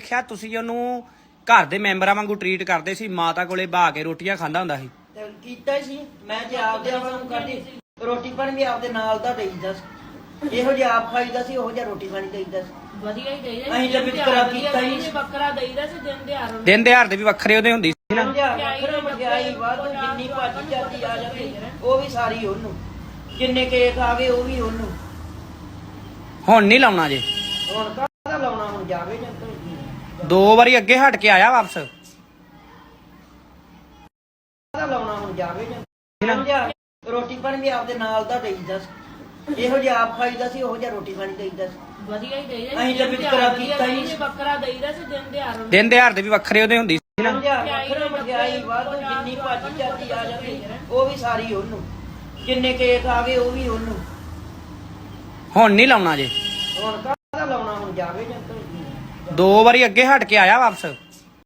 ਦੇਖਿਆ ਤੁਸੀਂ ਉਹਨੂੰ ਘਰ ਦੇ ਮੈਂਬਰਾਂ ਵਾਂਗੂ ਟਰੀਟ ਕਰਦੇ ਸੀ ਮਾਤਾ ਕੋਲੇ ਬਾ ਕੇ ਰੋਟੀਆਂ ਖਾਂਦਾ ਹੁੰਦਾ ਸੀ। ਤੇ ਕੀਤਾ ਹੀ ਸੀ। ਮੈਂ ਤੇ ਆਪਦੇ ਆਪ ਨੂੰ ਕਰਦੀ ਰੋਟੀ ਪਾਣੀ ਵੀ ਆਪਦੇ ਨਾਲ ਦਾ ਦੇਈਦਾ ਸੀ। ਇਹੋ ਜਿਹਾ ਆਪ ਖਾਈਦਾ ਸੀ ਉਹੋ ਜਿਹਾ ਰੋਟੀ ਪਾਣੀ ਦੇਈਦਾ ਸੀ। ਵਧੀਆ ਹੀ ਦੇਈਦਾ ਅਸੀਂ ਤਾਂ ਵਿਤਕਰਾ ਕੀਤਾ ਹੀ ਨਹੀਂ ਬੱਕਰਾ ਦੇਈਦਾ ਸੀ ਦਿਨ ਦਿਹਾੜ ਨੂੰ ਦਿਨ ਦਿਹਾੜ ਦੇ ਵੀ ਵੱਖਰੇ ਉਹਦੇ ਹੁੰਦੀ ਸੀ। ਨਾ ਸਮਝਿਆ ਵੱਖਰਾ ਮਠਿਆਈ ਵਾਧੂ ਜਿੰਨੀ ਭਾਜੀ ਚਾਦੀ ਆ ਜਾਂਦੀ ਉਹ ਵੀ ਸਾਰੀ ਉਹਨੂੰ। ਜਿੰਨੇ ਕੇਕ ਆ ਗਏ ਉਹ ਵੀ ਉਹਨੂੰ। ਹੁਣ ਨਹੀਂ ਲਾਉਣਾ ਜੇ। ਹੁਣ ਕਾਹਦਾ ਲਾਉਣਾ ਹੁਣ ਜਾਵੇ ਜਾਂ ਕੋਈ ਦੋ ਵਾਰੀ ਅੱਗੇ ਹਟ ਕੇ ਆਇਆ ਵਾਪਸ। ਲਾਉਣਾ ਹੁਣ ਜਾਵੇ ਜਾਂ ਸਮਝਿਆ? ਰੋਟੀ ਪਾਣੀ ਵੀ ਆਪਦੇ ਨਾਲ ਦਾ ਦੇਈਦਾ ਸੀ। ਇਹੋ ਜਿਹਾ ਆਪ ਖਾਈਦਾ ਸੀ ਉਹੋ ਜਿਹਾ ਰੋਟੀ ਪਾਣੀ ਦੇਈਦਾ ਸੀ। ਵਧੀਆ ਹੀ ਦੇਈਦਾ ਅਸੀਂ ਤਾਂ ਵਿਤਕਰਾ ਕੀਤਾ ਹੀ ਨਹੀਂ। ਬੱਕਰਾ ਦੇਈਦਾ ਸੀ ਦਿਨ ਦਿਹਾੜ ਨੂੰ ਦਿਨ ਦਿਹਾੜ ਦੇ ਵੀ ਵੱਖਰੇ ਉਹਦੇ ਹੁੰਦੀ ਸੀ। ਨਾ ਸਮਝਿਆ ਵੱਖਰਾ ਮਠਿਆਈ ਵਾਧੂ ਜਿੰਨੀ ਭਾਜੀ ਚਾਦੀ ਆ ਜਾਂਦੀ। ਉਹ ਵੀ ਸਾਰੀ ਉਹਨੂੰ। ਜਿੰਨੇ ਕੇਕ ਆ ਗਏ ਉਹ ਵੀ ਉਹਨੂੰ। ਹੁਣ ਨਹੀਂ ਲਾਉਣਾ ਜੇ। ਹੁਣ ਕਾਹਦਾ ਲਾਉਣਾ ਹੁਣ ਜਾਵੇ ਜਾਂ ਕੋਈ ਦੋ ਵਾਰੀ ਅੱਗੇ ਹਟ ਕੇ ਆਇਆ ਵਾਪਸ।